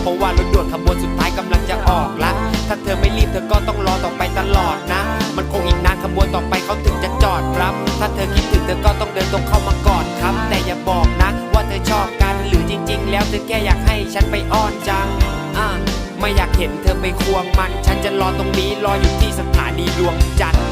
เพราะว่ารถด่วนขบวนสุดท้ายกำลังจะออกละ ถ้าเธอไม่รีบเธอก็ต้องรอต่อไปตลอดนะ มันคงอีกนานขบวนต่อไปเขาถึงจะจอดครับ ถ้าเธอคิดถึงเธอก็ต้องเดินตรงเข้ามากอดครับ แต่อย่าบอกนะ ว่าเธอชอบกันหรือจริง ๆ แล้วเธอแค่อยากให้ฉันไปอ้อนจังอ่าไม่อยากเห็นเธอไปควงมัน ฉันจะรอตรงนี้รออยู่ที่สถานีดวงจันทร์